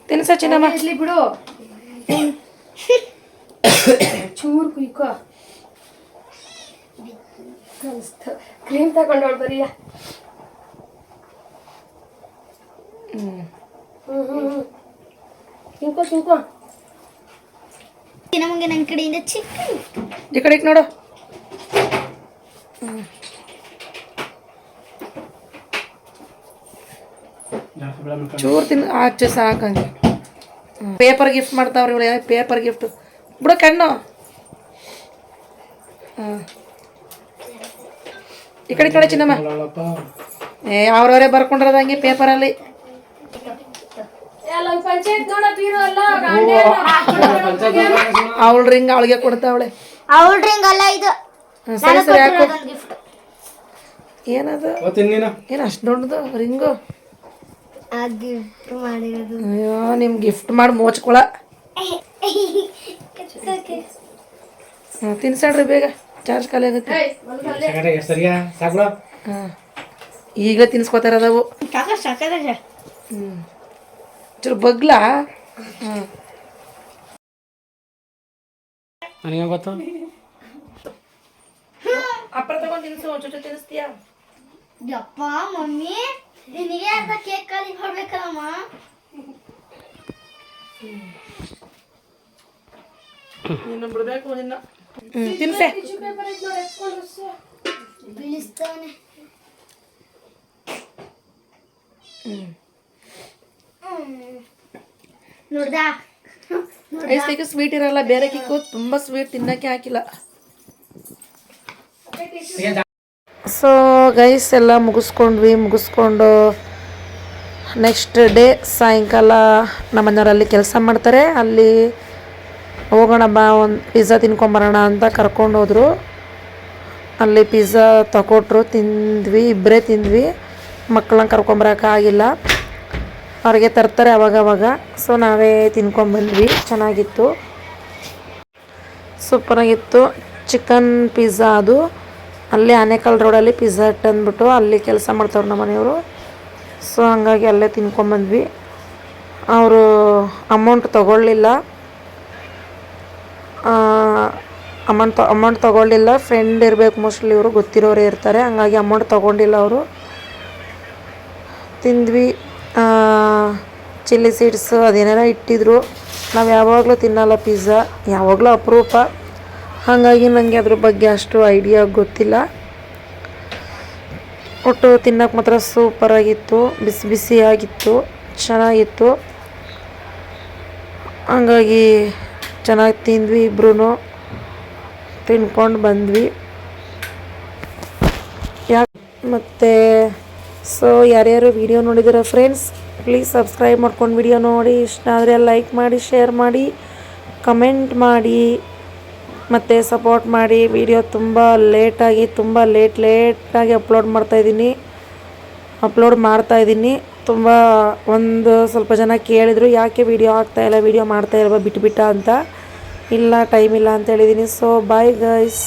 ತಿನ್ಸ ಚಿನ್ನಮ್ಮ. ಇರ್ಲಿ ಬಿಡು. ಚೂರು ಕುಯ್ಕೋ. ಕ್ರೀಮ್ ತಗೊಂಡವಳು ಬರೀ. ತಿನ್ಕೋ ತಿನ್ಕೋ. ನಮಗೆ ನನ್ನ ಕಡೆಯಿಂದ ಚಿಕ್ಕ ಈ ಕಡೆಗೆ ನೋಡು. ಚೂರು ತಿನ್ ಆಚೆ ಸಾಕಂಗೆ. ಪೇಪರ್ ಗಿಫ್ಟ್ ಮಾಡ್ತಾವ್ರಿ ಇವಳು ಪೇಪರ್ ಗಿಫ್ಟ್. ಬಿಡು ಕಣ್ಣು. ಹಾಂ ಈ ಕಡೆ ಕಡೆ ಚಿನ್ನಮ್ಮ. ಏ ಅವ್ರವರೇ ಬರ್ಕೊಂಡಿರೋದಂಗೆ ಪೇಪರಲ್ಲಿ. ಅವಳ ರಿಂಗ್ ಅವಳಿಗೆ ಕೊಡ್ತಾವಳೆ ಅವಳ. ರಿಂಗ್ ಅಲ್ಲ ಇದು. ಹ್ಮ್, ಸರಿ ಸರಿ ಹಾಕು. ಏನದು? ಏನು ಅಷ್ಟು ದೊಡ್ಡದು? ರಿಂಗು? ಆ ಗಿಫ್ಟ್ ಮಾಡಿರೋದು. ಅಯ್ಯೋ ನಿಮ್ ಗಿಫ್ಟ್ ಮಾಡಿ ಮೋಚ್ಕೊಳ. ಹಾಂ ತಿನ್ಸಣ್ರಿ ಬೇಗ. ಚಾರ್ಜ್ ಖಾಲಿ ಆಗುತ್ತೆ. ಈಗಲೇ ತಿನ್ಸ್ಕೊತಾರ ಅದಾವು. ಸಾಕ ಸಾಕದ ಹ್ಞೂ ಚೂರು ಬಗ್ಲಾ ನನಗೆ ಗೊತ್ತು? ಅಪ್ಪರ ತಗೊಂಡು ತಿನ್ಸು ಚುಚ್ಚು ತಿನ್ನಿಸ್ತೀಯಾ ಯಪ್ಪ ಮಮ್ಮಿ ನಿನಗೆ ಅಂತ ಕೇಕ್ ಖಾಲಿ ಮಾಡ್ಬೇಕಲ್ಲಮ್ಮ ನಿನ್ನ ಬಿಡ್ಬೇಕು ನಿನ್ನ. ಹ್ಞೂ ತಿನ್ಸೆ. ಬೀಳಿಸ್ತಾನೆ. ನೋಡ್ದಾ ಐಸ್ತಿಗೆ ಸ್ವೀಟ್ ಇರಲ್ಲ, ಬೇರೆ ಕಿಕ್ಕು ತುಂಬ ಸ್ವೀಟ್ ತಿನ್ನಕ್ಕೆ ಹಾಕಿಲ್ಲ. ಸೊ ಗೈಸ್ ಎಲ್ಲ ಮುಗಿಸ್ಕೊಂಡ್ವಿ, ಮುಗಿಸ್ಕೊಂಡು ನೆಕ್ಸ್ಟ್ ಡೇ ಸಾಯಂಕಾಲ ನಮ್ಮ ಅಲ್ಲಿ ಕೆಲಸ ಮಾಡ್ತಾರೆ. ಅಲ್ಲಿ ಹೋಗೋಣ ಬಾ, ಒಂದು ಪಿಜ್ಜಾ ತಿನ್ಕೊಂಬರೋಣ ಅಂತ ಕರ್ಕೊಂಡು ಹೋದರು. ಅಲ್ಲಿ ಪಿಜ್ಜಾ ತಗೊಟ್ರು ತಿಂದ್ವಿ ಇಬ್ಬರೇ ತಿಂದ್ವಿ. ಮಕ್ಕಳನ್ನ ಕರ್ಕೊಂಬರೋಕ್ಕಾಗಿಲ್ಲ ಅವ್ರಿಗೆ ತರ್ತಾರೆ ಅವಾಗವಾಗ ಸೊ ನಾವೇ ತಿನ್ಕೊಂಬಂದ್ವಿ. ಚೆನ್ನಾಗಿತ್ತು. ಸೂಪರಾಗಿತ್ತು. ಚಿಕನ್ ಪಿಜ್ಜಾ ಅದು. ಅಲ್ಲೇ ಆನೇಕಲ್ ರೋಡಲ್ಲಿ ಪಿಜ್ಜಾ ಹಟ್ ಅಂದ್ಬಿಟ್ಟು ಅಲ್ಲಿ ಕೆಲಸ ಮಾಡ್ತಾವ್ರು ನಮ್ಮ ಮನೆಯವರು. ಸೊ ಹಂಗಾಗಿ ಅಲ್ಲೇ ತಿನ್ಕೊಂಬಂದ್ವಿ. ಅವರು ಅಮೌಂಟ್ ತಗೊಳ್ಳಿಲ್ಲ. ಅಮೌಂಟ್ ಅಮೌಂಟ್ ತೊಗೊಳ್ಳಿಲ್ಲ. ಫ್ರೆಂಡ್ ಇರಬೇಕು ಮೋಸ್ಟ್ಲಿ ಇವರು, ಗೊತ್ತಿರೋರೇ ಇರ್ತಾರೆ. ಹಂಗಾಗಿ ಅಮೌಂಟ್ ತೊಗೊಂಡಿಲ್ಲ ಅವರು. ತಿಂದ್ವಿ. ಚಿಲ್ಲಿ ಸೀಡ್ಸ್ ಅದೇನೇನೋ ಇಟ್ಟಿದ್ರು ನಾವು ಯಾವಾಗಲೂ ತಿನ್ನಲ್ಲ ಪಿಜ್ಜಾ ಯಾವಾಗಲೂ ಅಪರೂಪ. ಹಾಗಾಗಿ ನನಗೆ ಅದ್ರ ಬಗ್ಗೆ ಅಷ್ಟು ಐಡಿಯಾ ಗೊತ್ತಿಲ್ಲ. ಒಟ್ಟು ತಿನ್ನೋಕೆ ಮಾತ್ರ ಸೂಪರಾಗಿತ್ತು ಬಿಸಿ ಬಿಸಿಯಾಗಿತ್ತು ಚೆನ್ನಾಗಿತ್ತು. ಹಂಗಾಗಿ ಚೆನ್ನಾಗಿ ತಿಂದ್ವಿ ಇಬ್ಬರೂ ತಿನ್ಕೊಂಡು ಬಂದ್ವಿ. ಯಾಕೆ ಮತ್ತು ಸೊ ಯಾರ್ಯಾರು ವಿಡಿಯೋ ನೋಡಿದ್ದೀರಾ ಫ್ರೆಂಡ್ಸ್ ಪ್ಲೀಸ್ ಸಬ್ಸ್ಕ್ರೈಬ್ ಮಾಡ್ಕೊಂಡು ವಿಡಿಯೋ ನೋಡಿ. ಇಷ್ಟ ಆದರೆ ಲೈಕ್ ಮಾಡಿ ಶೇರ್ ಮಾಡಿ ಕಮೆಂಟ್ ಮಾಡಿ, ಮತ್ತು ಸಪೋರ್ಟ್ ಮಾಡಿ. ವಿಡಿಯೋ ತುಂಬ ಲೇಟಾಗಿ ತುಂಬ ಲೇಟ್ ಲೇಟಾಗಿ ಅಪ್ಲೋಡ್ ಮಾಡ್ತಾಯಿದ್ದೀನಿ ಅಪ್ಲೋಡ್ ಮಾಡ್ತಾಯಿದ್ದೀನಿ ತುಂಬ ಒಂದು ಸ್ವಲ್ಪ ಜನ ಕೇಳಿದರು, ಯಾಕೆ ವಿಡಿಯೋ ಆಗ್ತಾಯಿಲ್ಲ ವಿಡಿಯೋ ಮಾಡ್ತಾಯಿಲ್ವ ಬಿಟ್ಬಿಟ್ಟ ಅಂತ. ಇಲ್ಲ ಟೈಮ್ ಇಲ್ಲ ಅಂತ ಹೇಳಿದ್ದೀನಿ. So bye guys